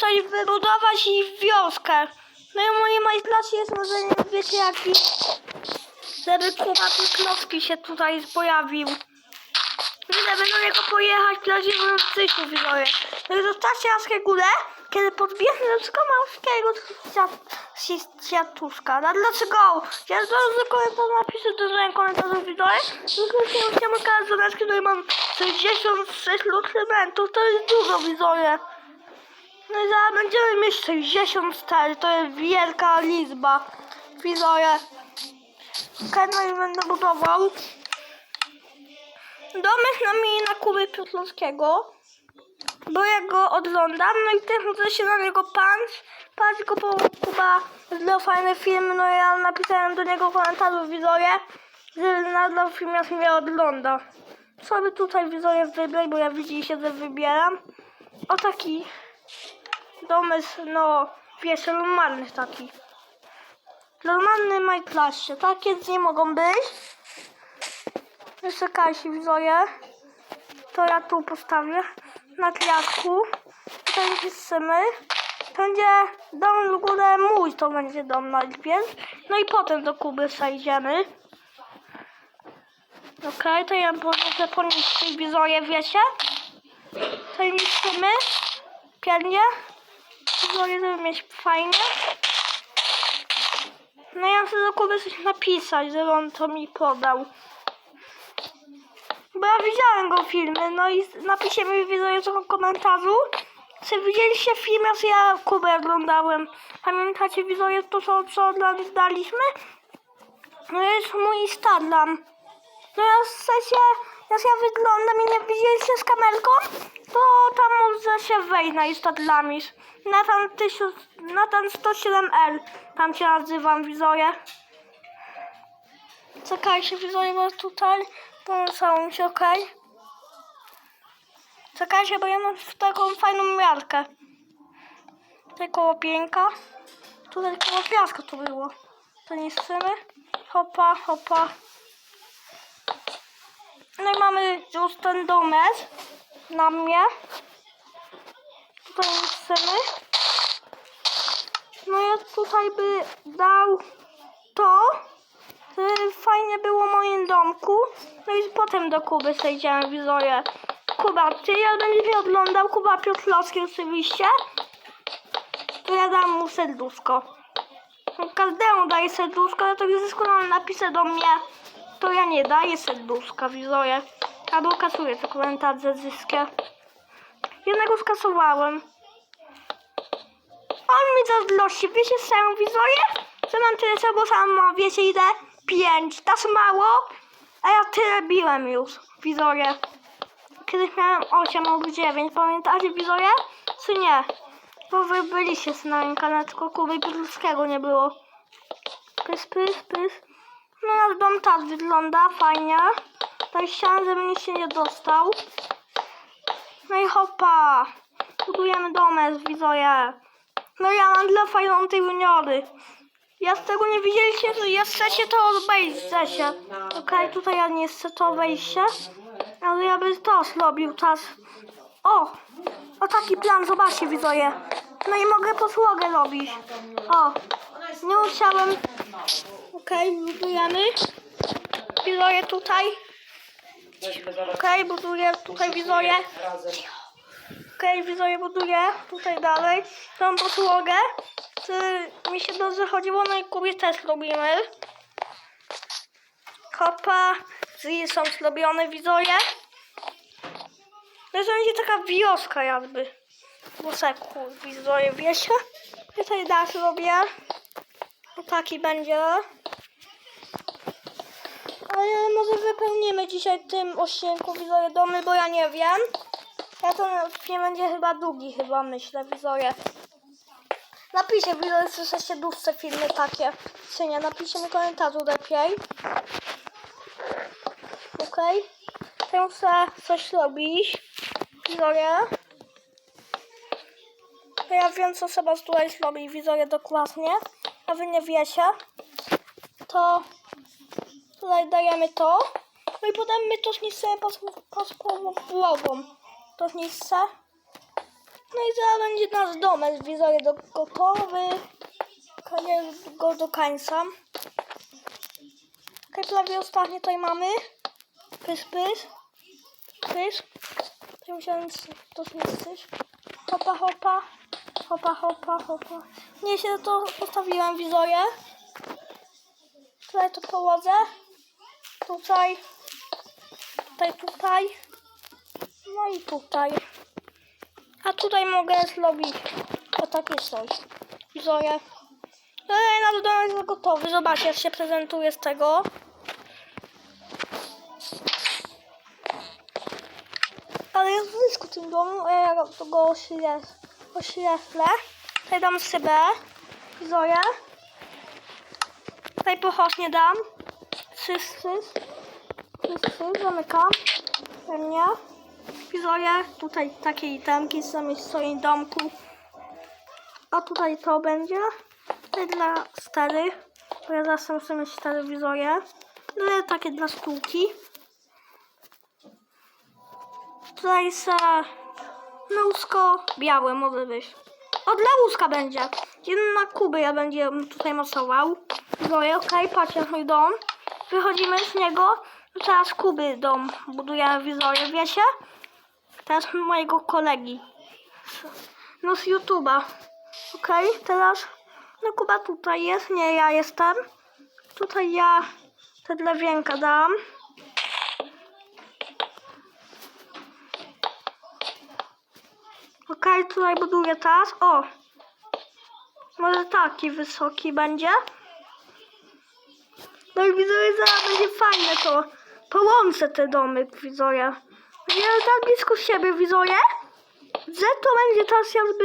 coś wybudować i wioskę. No i w mojej majstlacie jest może nie wiecie jaki, żeby chłopacy klocki się tutaj pojawił. Żeby do niego pojechać prawdziwym cyku widzowie. No i zostawcie łaskę górę, kiedy podbiegnę do tego małego światuszka. No dlaczego? Ja zaraz komentarz napiszę do żadnego komentarza widzowie. Tylko się musiałem okazać, że mam 66 lub elementów, to jest dużo widzowie. No i zaraz będziemy mieć 64, to jest wielka liczba. Widzowie. I będę budował. Domek na mnie na Kuby Piotrowskiego. Bo ja go oglądam, no i też muszę się na niego paść. Patrz go, bo Kuba zrobił fajne filmy, no ja napisałem do niego komentarzu widzowie, że nagrał film jak mnie ogląda. Sobie tutaj widzowie wybrać, bo ja widzicie, że wybieram. O taki domek, no wiesz, normalny taki. Normalny Minecrafcie, takie z nie mogą być. Kasi widzowie. To ja tu postawię na kwiatku. Tutaj piszymy. To będzie dom w górę mój, to będzie dom najpierw. No i potem do Kuby przejdziemy. Okej, to ja muszę poniszczyć widzowie, wiecie? To niszczymy. Pięknie. Widzowie, żeby mieć fajnie. No ja chcę do Kuby coś napisać, żeby on to mi podał. Bo ja widziałem go filmy, no i napiszcie mi widzowie w komentarzu, czy widzieliście film, jak ja Kubę oglądałem. Pamiętacie widzowie to, co, co oglądaliśmy? No jest mój Instagram. No ja w sensie, jak ja wyglądam i nie widzieliście z kamerką, to tam można się wejść na Instagramie. Natan, 1000 Natan 107L, tam się nazywam widzowie. Czekajcie widzowie, bo tutaj połączą się, okej? Czekajcie, bo ja mam taką fajną miarkę. Tutaj koło pięka. Tutaj koło piaska to było. To niszczymy. Hopa, hopa. No i mamy już ten domek na mnie. Tutaj niszczymy. No ja tutaj by dał to, żeby fajnie było w moim domku. No i potem do Kuby zejdziemy widzowie. Kuba, ty ja będziesz mnie oglądał, Kuba Piotrowski oczywiście. To ja dam mu serduszko. Każdemu daję serduszko, skoro on napisze do mnie, to ja nie daję serduszka widzowie. Albo kasuję te komentarze zyskie. Jednego skasowałem. On mi zazdrości, wiecie sam widzowie? Że mam tyle samo, wiecie ile? Pięć. To jest mało, a ja tyle biłem już, widzowie. Kiedyś miałem 8 albo 9, pamiętacie widzowie? Czy nie? Bo wy byliście z nami tylko Kuby Pietruskiego nie było. Pys, pys, pys. No nasz dom tak wygląda, fajnie. Tak chciałem, żeby się nie dostał. No i hopa. Budujemy domek, widzowie. No ja mam dla fajną tej juniory. Ja z tego nie widzieliście, to ja chcecie to obejść, się. Okej, tutaj ja nie chcę to wejście. Ale ja bym to zrobił teraz. O! O taki plan, zobaczcie widzowie. No i mogę posługę robić. O! Nie musiałem. Okej, budujemy. Widzowie tutaj. Okej, buduję tutaj widzowie. Okej, widzowie buduję. Tutaj dalej. Mam posługę. Mi się dobrze chodziło, no i Kubie też robimy. Drzwi są zrobione, widzowie. To będzie taka wioska jakby. Buseku, widzowie, wiecie? Tutaj dach robię. Taki będzie. Ale może wypełnimy dzisiaj tym odcinku widzowie domy, bo ja nie wiem. Ja to nie będzie chyba długi, chyba myślę, widzowie. Napiszcie, widzowie, słyszycie dłuższe filmy takie. Czy nie? Napiszcie mi komentarzu lepiej. Okej. Okay. Muszę coś robić. Widzowie. To ja wiem, co trzeba tutaj zrobić, widzowie, dokładnie. A wy nie wiecie. To tutaj dajemy to. No i potem my to zniszczymy pod, pod głową. To zniszczę. No i zaraz będzie nasz domek widzowie do, gotowy. Koniec go do końca. Okej, prawie ostatnie tutaj mamy. Pys, pys. Pys. Tutaj musiałem to zmieścić. Hopa, hopa. Hopa, hopa, hopa. Nie się to postawiłem widzowie. Tutaj to położę. Tutaj. Tutaj, tutaj. No i tutaj. A tutaj mogę zrobić o takie coś. Widzowie. No i nasz dom jest gotowy. Zobaczcie, jak się prezentuje z tego. Ale jest blisko tym domu, a ja go oświetlę. Tutaj dam szybę. Widzowie. Tutaj pochodnie dam. Wszyscy. Wszyscy. Zamykam. Pewnie. Widzowie. Tutaj takie itemki są w swoim domku. A tutaj to będzie. Tutaj dla starych. Bo ja zawsze muszę mieć stare widzowie. No takie dla sztuki. Tutaj se na łóżko białe może być. O, dla łóżka będzie. Jeden na kuby ja będzie tutaj mocował. Zoję, okej, patrzcie na mój dom. Wychodzimy z niego. Teraz kuby dom budujemy wizorie, wiecie? Teraz mojego kolegi. No z YouTube'a. Okej, teraz no Kuba tutaj jest, nie ja jestem. Tutaj ja te drewienka dam. Okej, tutaj buduję teraz. O! Może taki wysoki będzie. No i widzowie, będzie fajne to. Połączę te domy, widzowie. Będzie tak blisko siebie, widzowie. Że to będzie teraz jakby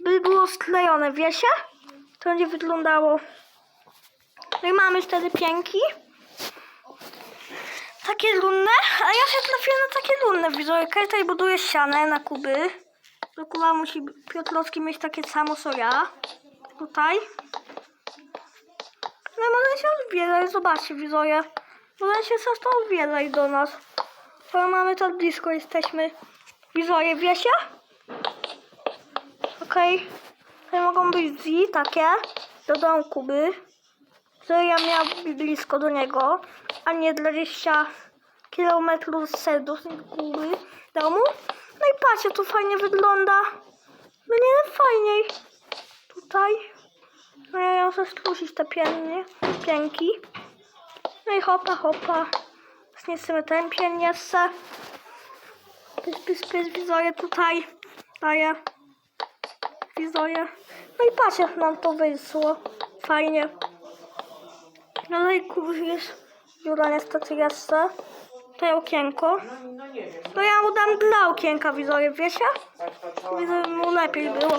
by było sklejone, wiecie? To będzie wyglądało. No i mamy wtedy pięki. Takie lunne, a ja się trafiłem na takie lunne, widzowie. Kaj tutaj buduje ścianę na kuby. To Kuba musi Piotrowski mieć takie samo co ja. Tutaj. No może się odbierać, zobaczcie widzowie. Może się to odbierać do nas. Bo mamy tak blisko jesteśmy. Widzowie, wiecie? Okej. Tutaj mogą być drzwi takie do domu Kuby. Że ja miałam blisko do niego, a nie 20 kilometrów z serduszka Kuby domu. No i patrzcie, tu fajnie wygląda. No nie fajniej. Tutaj. No ja muszę stłusić te pięknie, pięki. No i hopa, hopa. Zniesiemy ten pień jeszcze. Pys, pys, pys, widzowie tutaj. Daję. Widzowie. No i patrzcie, nam to wyszło. Fajnie. No i kurz jest. Dziura niestety jeszcze. Tutaj okienko. No nie wiem. No ja mu dam dla okienka widzowie, wiecie? Widzę, mu lepiej było.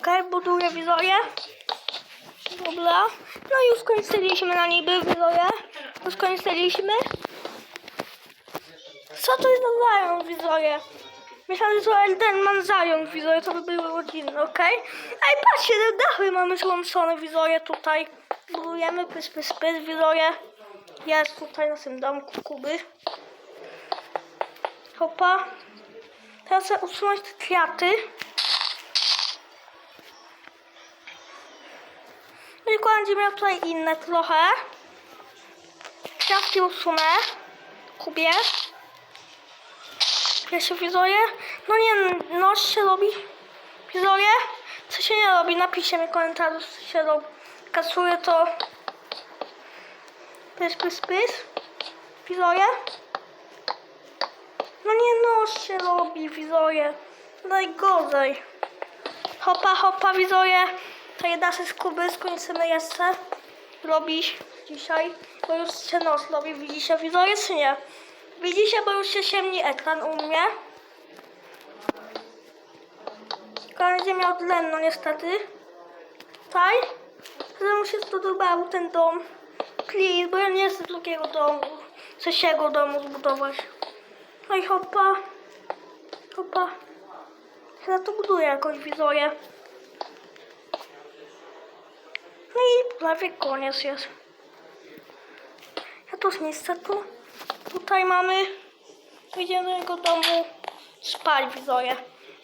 Okej, buduję widzowie. Dobra. No już skończyliśmy na niby widzowie. Już skończyliśmy. Co to jest za zając widzowie? Myślałem, że to Eldenman zając widzowie, to by były rodziny, okej? Ej, patrzcie, te dachy mamy złączone widzowie tutaj. Budujemy pys, pys, pys widzowie. Jest tutaj na tym domku Kuby. Hopa. Teraz chcę usunąć te kwiaty. No i będzie miał tutaj inne trochę. Kwiatki usunę. Kubie. Jeszcze widzowie. No nie, noż się robi. Widzowie. Co się nie robi? Napiszcie mi w komentarzu, co się robi. Kasuję to. Pys, pys, pys. Widzowie. No nie noż się robi, widzowie. Najgorzej. Hopa, hopa, widzowie. To jedna z Kuby skończymy jeszcze robić dzisiaj, bo już się nos robi. Widzicie, widzowie, czy nie? Widzicie, bo już się ciemni ekran u mnie. Będzie miał tlen, niestety. Tutaj. Mu się podobał ten dom. Please, bo ja nie chcę drugiego domu. Trzeciego domu zbudować. No i hopa. Hopa. Ja to buduję jakoś widzoję. No i prawie koniec jest. Ja to niestety tutaj mamy. Idziemy do jego domu spać widzoję.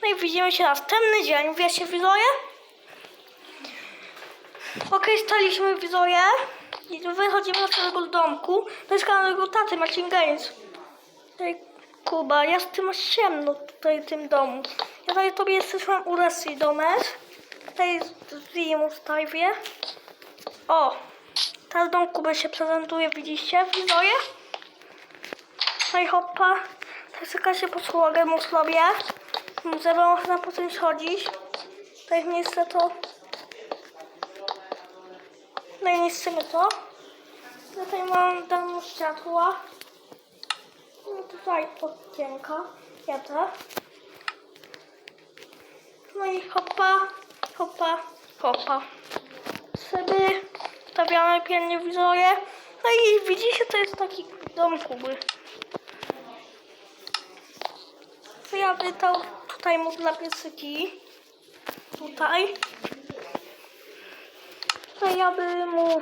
No i widzimy się następny dzień. Wiecie, widzowie? Okej, staliśmy widzowie. I wychodzimy do swojego domku. To jest kanał jego taty, Marcin Gaines. Kuba, ja z tym masz ciemno tutaj w tym domu. Ja tutaj tobie jesteśmy u Leslie domek. Tutaj z nim ustawię. O, teraz dom Kuby się prezentuje, widzicie, widzowie? No i hoppa, teraz się posługę mu sobie. Żeby można potem chodzić. Tutaj miejsce to... Niszczymy to. Tutaj mam dam światła. No tutaj odcienka. Ja to. No i hopa, hopa, hopa. Sobie stawiamy pielnie wizory. No i widzicie, to jest taki dom Kuby. To ja by to tutaj mu dla piecyki. Tutaj. To ja by mu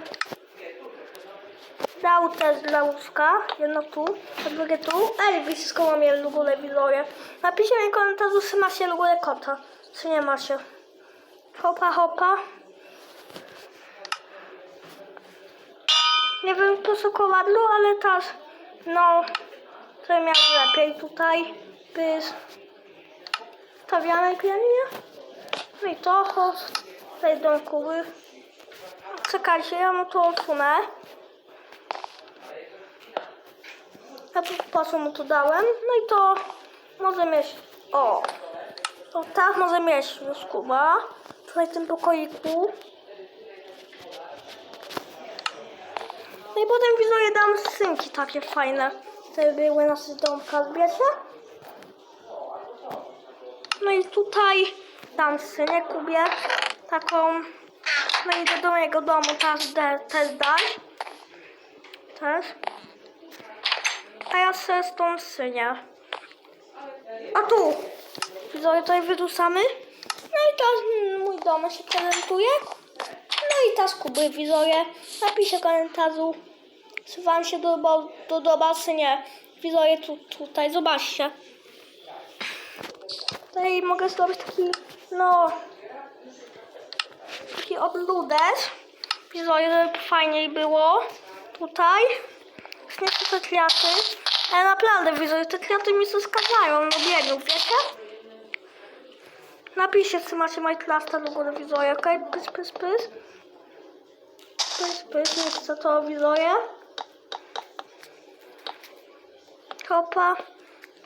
dał też dla łóżka. Jedno tu, a drugie tu. Ej, wy wszystko mam je lugole widzowie. Napiszcie mi w komentarzu, czy macie lugole kota. Czy nie macie. Hopa, hopa. Nie wiem, to czekoladlu, ale też, no, to miał lepiej tutaj. Pys. Stawiamy pianię. No i to, chodź. Dom Kuby. Czekajcie, ja mu to odsunę. Ja po prostu mu to dałem. No i to może mieć. O! O tak może mieć już. Tutaj w tym pokoiku. No i potem widzowie dam synki takie fajne. Te były nasze domka, wiecie? No i tutaj dam synie Kubie taką. No i do mojego domu też, de, też dać. Też. A ja sobie stąd synię. A tu! Widzowie tutaj wyrzucamy. No i teraz mój dom się prezentuje. No i teraz Kuby widzowie. Napiszę w komentarzu. Czy wam się do, do, do czy nie. Widzowie tu, tutaj, zobaczcie. Tutaj mogę zrobić taki, no, taki odludek. Widzowie, żeby fajniej było. Tutaj. Śmieszne te kwiaty. Ale naprawdę, widzowie, te kwiaty mi przeszkadzają no biegów, wiecie? Napiszcie, czy macie Minecrafta do góry, widzowie, okej? Pys, pys, pys. Pys, pys, nie chcę to, widzowie. Hopa,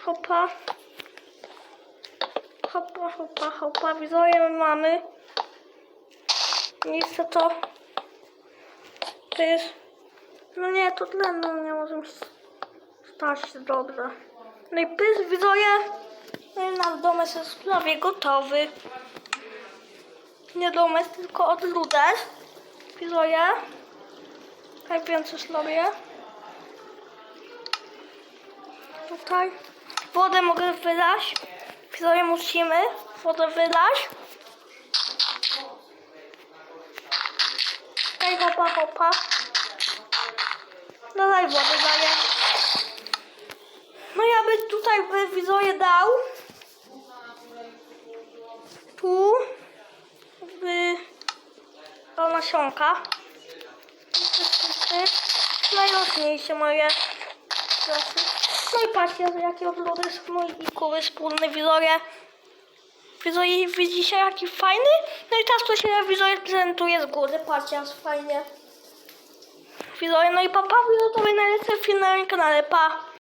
hopa. Hopa, hopa, hopa. Widzowie mamy. Nie chcę to. Pys. No nie, to tlenu nie może stać dobrze. No i pys, widzowie. No nasz domek jest prawie gotowy. Nie domek, tylko odludek. Widzowie. Tak więcej zrobię. Tutaj. Wodę mogę wylać. Widzowie musimy wodę wylać. Daj hopa, hopa. Dodaj wodę, daję. No ja by tutaj by widzowie dał. Tu. By do nasionka. Najróżniejsze moje. No i patrzcie, jakie odlody jest mój i kuby wspólny widzowie. Widzowie, widzicie jaki fajny? No i teraz to się widzowie prezentuje z góry. Patrzcie, jak fajnie. Widzowie, no i papa, widzowie, to najlepszy film na moim kanale. Pa!